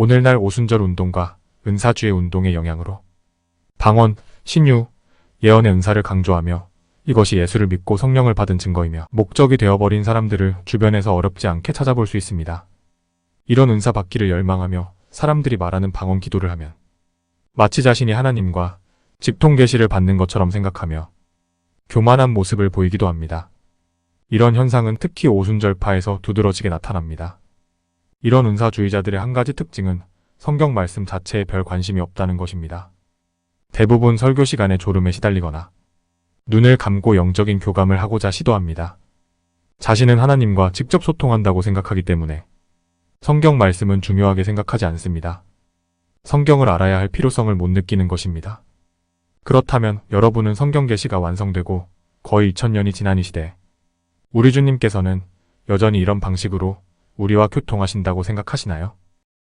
오늘날 오순절 운동과 은사주의 운동의 영향으로 방언, 신유, 예언의 은사를 강조하며 이것이 예수를 믿고 성령을 받은 증거이며 목적이 되어버린 사람들을 주변에서 어렵지 않게 찾아볼 수 있습니다. 이런 은사 받기를 열망하며 사람들이 말하는 방언 기도를 하면 마치 자신이 하나님과 직통 계시를 받는 것처럼 생각하며 교만한 모습을 보이기도 합니다. 이런 현상은 특히 오순절파에서 두드러지게 나타납니다. 이런 은사주의자들의 한 가지 특징은 성경 말씀 자체에 별 관심이 없다는 것입니다. 대부분 설교 시간에 졸음에 시달리거나 눈을 감고 영적인 교감을 하고자 시도합니다. 자신은 하나님과 직접 소통한다고 생각하기 때문에 성경 말씀은 중요하게 생각하지 않습니다. 성경을 알아야 할 필요성을 못 느끼는 것입니다. 그렇다면 여러분은 성경 계시가 완성되고 거의 2000년이 지난 이 시대 우리 주님께서는 여전히 이런 방식으로 우리와 교통하신다고 생각하시나요?